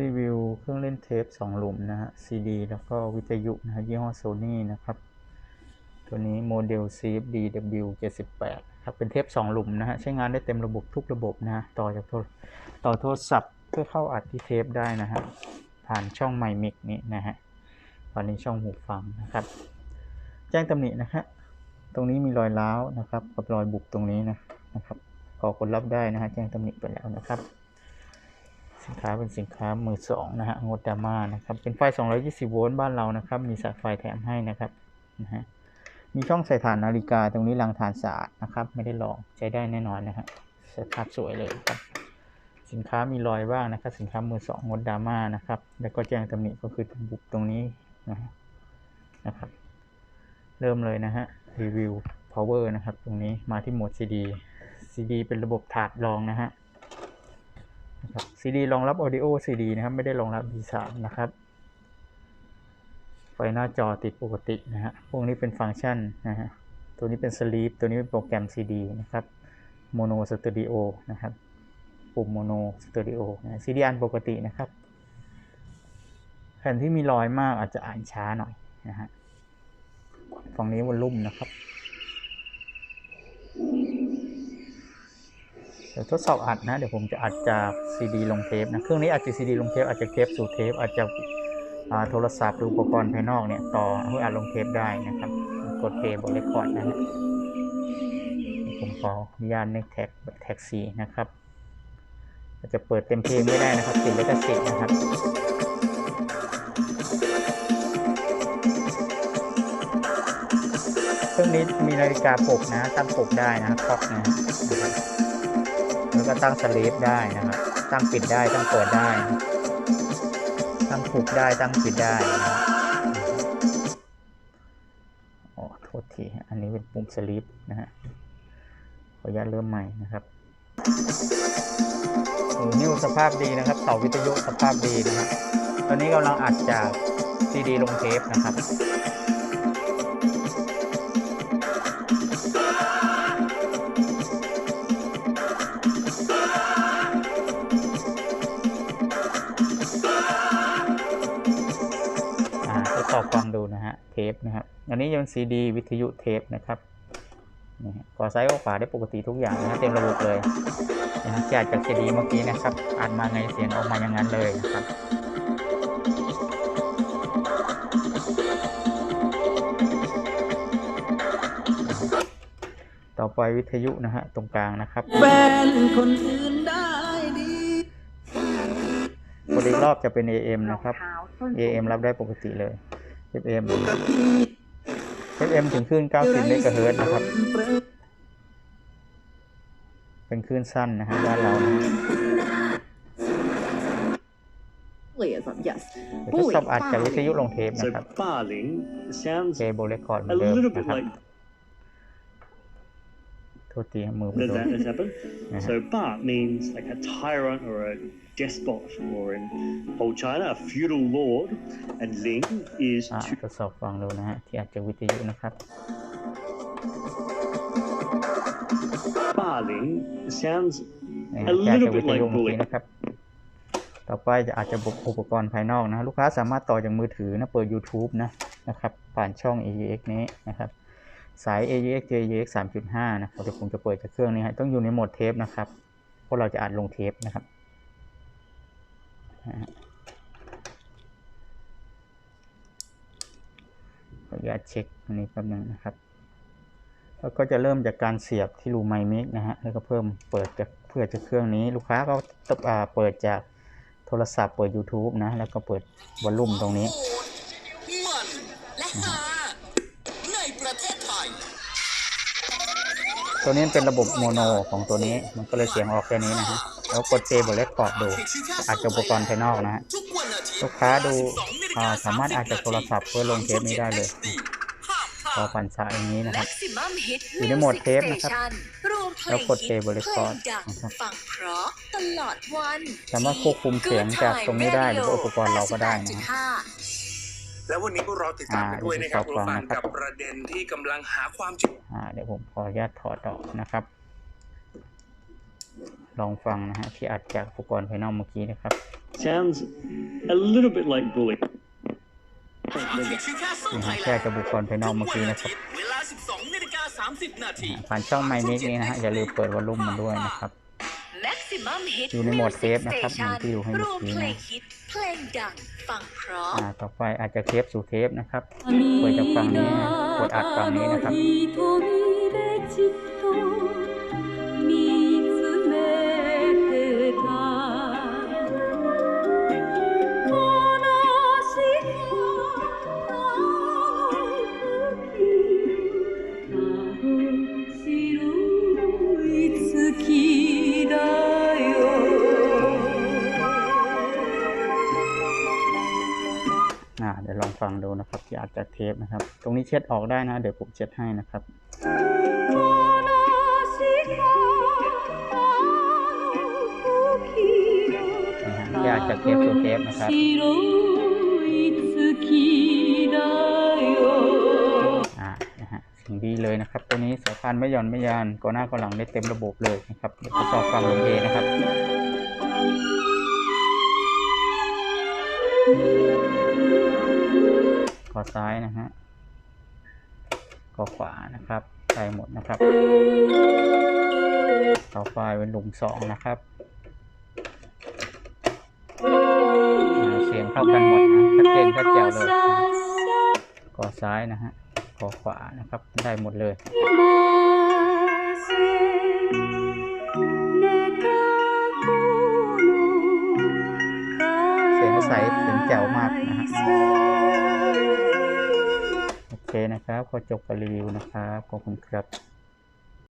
รีวิวเครื่องเล่นเทปสองหลุมนะฮะ CD แล้วก็วิทยุนะฮะยี่ห้อ Sony นะครับ ตัวนี้โมเดล CFD W78 ครับเป็นเทปสองหลุมนะฮะ ใช้งานได้เต็มระบบทุกระบบนะะต่อจากโทรต่อโทรศัพท์เพื่อเข้าอัดที่เทปได้นะฮะ ผ่านช่องไมมิกนี้นะฮะ ตอนนี้ช่องหูฟังนะครับ แจ้งตำหนินะฮะตรงนี้มีรอยร้าวนะครับ กับรอยบุบตรงนี้นะนะครับขอคนรับได้นะฮะแจ้งตำหนิไปแล้วนะครับ สินค้าเป็นสินค้ามือสองนะฮะงดดราม่านะครับเป็นไฟ 220 โวลต์บ้านเรานะครับ มีสายไฟแถมให้นะครับนะฮะมีช่องใส่ถ่านนาฬิกาตรงนี้รังถ่านสะอาดนะครับ ไม่ได้ลองใช้ได้แน่นอนนะฮะสภาพสวยเลยครับ สินค้ามีรอยบ้างนะครับ สินค้ามือสองงดดราม่านะครับ แล้วก็แจ้งตำหนิก็คือตรงบุบตรงนี้นะฮะนะครับ เริ่มเลยนะฮะรีวิว power นะครับ ตรงนี้มาที่โหมด CD CD เป็นระบบถาดรองนะฮะ นะครับ CD รองรับ Audio CD นะครับ ไม่ได้รองรับ D3 นะครับ ไฟหน้าจอติดปกตินะฮะ พวกนี้เป็นฟังก์ชันนะฮะ ตัวนี้เป็น Sleep ตัวนี้เป็นโปรแกรม CD นะครับ Mono Stereo นะครับ ปุ่ม Mono Stereo นะ CD อันปกตินะครับ แผ่นที่มีรอยมากอาจจะอ่านช้าหน่อยนะฮะ ฝั่งนี้วอลลุ่มนะครับ เดี๋ยวทดสอบอัดนะ เดี๋ยวผมจะอัดจากซีดีลงเทปนะ เครื่องนี้อาจจะซีดีลงเทปอาจจะเทปสู่เทปอาจจะโทรศัพท์หรืออุปกรณ์ภายนอกเนี่ยต่อเพื่ออัดลงเทปได้นะครับ กดเพย์บนเรคคอร์ดนะฮะผมขออนุญาตในแท็กแท็กซีนะครับอาจจะเปิดเต็มเพลงไม่ได้นะครับติดลิขสิทธิ์นะครับเครื่องนี้มีนาฬิกาปลุกนะตั้งปลุกได้นะครับคล็อกนะนะครับ ก็ตั้งสลีปได้นะครับ ตั้งปิดได้ ตั้งเปิดได้ ตั้งปลุกได้ ตั้งปิดได้นะครับอ๋อโทษที อันนี้เป็นปุ่มสลีปนะฮะ ขออนุญาตเริ่มใหม่นะครับหูนิ้วสภาพดีนะครับ เสาวิทยุสภาพดีนะครับ ตอนนี้กำลังอัดจากซีดีลงเทปนะครับ เทปนะครับอันนี้ยังซีดีวิทยุเทปนะครับนี่ฮะกอซ้ายกอขวาได้ปกติทุกอย่างนะฮะเต็มระบบเลยนะฮะจากจากซีดีเมื่อกี้นะครับอ่านมาไงเสียงออกมาอย่างนั้นเลยนะครับต่อไปวิทยุนะฮะตรงกลางนะครับแฟนคนอื่นได้ดีกดอีกรอบจะเป็น AM นะครับ AM รับได้ปกติเลย FM FM ถึงคลื่น 90 เมกะเฮิรตซ์นะครับ เป็นคลื่นสั้นนะฮะบ้านเรานะ Liaison, yes. เดี๋ยวทดสอบอัดจากวิทยุลงเทป So นะครับ barling sounds เคเบิลเรคคอร์ดเหมื a อนเดิม little นะ bit ครับ like โทษทีมือไป did โดน that just happen? Yeah. So bar means like a tyrant or a despot, or in old China, a feudal lord, and ling is อ่า to ทดสอบฟังดูนะฮะที่อัดจากวิทยุนะครับ barling sounds นะฮะ A ที่อัด little จากวิ bit ทยุ like เมื่อกี้ bullet นะครับต่อไปจะอาจจะบุกอุปกรณ์ภายนอกนะ ลูกค้าสามารถต่อจากมือถือนะ เปิด YouTube นะนะครับ ผ่านช่อง AUX นี้นะครับ สาย AUX JUX 3.5 นะครับเดี๋ยวผมจะเปิดจากเครื่องนี้ฮะต้องอยู่ในโหมดเทปนะครับ เพราะเราจะอัดลงเทปนะครับนะฮะขออนุญาตเช็คอันนี้แป๊บนึงนะครับ แล้วก็จะเริ่มจากการเสียบที่รูไมมิกนะฮะ แล้วก็เพิ่มเปิดจากเพื่อจากเครื่องนี้ ลูกค้าก็ตบอ่าเปิดจากโทรศัพท์เปิด YouTube นะ แล้วก็เปิดวอลลุ่มตรงนี้มันและหาใน ประเทศไทย ตัวนี้เป็นระบบโมโนของตัวนี้มันก็เลยเสียงออกแค่นี้นะฮะแล้วกดเซฟบนเลคคอร์ดดูอาจจะอุปกรณ์ภายนอกนะฮะทุกวันอาทิตย์ลูกค้าดู12อ่าสามารถอาจจะโทรศัพท์เพื่อลงเทปนี้ได้เลยห้ามพพอลาดปั่นสายอย่างนี้นะครับ Maximum Hit อยู่ในโหมด Music เทปนะครับ Station รวมเพลแล้วงกด play บนเพล record งดังนะครับฟังเพราะตลอดวันสามารถควบคุมเสียงจากตรงนี้ได้หรือว่าอุปกรณ์เราก็ได้นะฮะ88.5 แล้ววันนี้พวกเราติดตามกันด้วยนะครับอ่าคุณผู้ฟังเดี๋ยวกับประเด็นที่กำลังหาความจริงอ่าเดี๋ยวผมขออนุญาตถอดออกนะครับ ลองฟังนะฮะที่อัดจากอุปกรณ์ภายนอกเมื่อกี้นะครับ sounds a little bit like bullying. เพียงชื่อแค่สู้นี่ไทฮะยแลแค่นด์จะบุคคลภายนอกเมื่อกี้นะครับเวลา12นาฬิกา30นาทีผ่านช่องไมมิกนี้นะฮะอย่าลืมเปิดวอลลุ่มมันด้วยนะครับ Maximum Hit อยู่ในโหมด Music เซฟนะครับ Station เหมือนที่อยู่ให้เมื่รอวมกี้เพลนะงฮิตเพลงดังฟังเพราะ อ่าต่อไปอาจจะเทปสู่เทปนะครับเปิดจากฝั่งนี้กดอัดฝั่งนี้นะครับ ฟังดูนะครับที่อัดจากเทปนะครับ ตรงนี้เช็ดออกได้นะ เดี๋ยวผมเช็ดให้นะครับอยากจากเทปตัวเทปนะครับสิ่งดีเลยนะครับ ตัวนี้สายพันไม่หย่อนไม่ยานก่อนหน้าก่อนหลังได้เต็มระบบเลยนะครับเดี๋ยวทดสอบฟังลงเอนะครับ อซ้ายนะฮะขอขวานะครับใส่หมดนะครับต่อไฟเป็นหลุมสองนะครับเสียงเข้ากันหมดนะชัดเจนชัดแจ๋วเลยนะกอซ้ายนะฮะกอขวานะครับได้หมดเลยเสียงใสเสียงแจ๋วมากนะฮะ เคนะครับ ขอจบการรีวิวนะครับ ขอบคุณครับ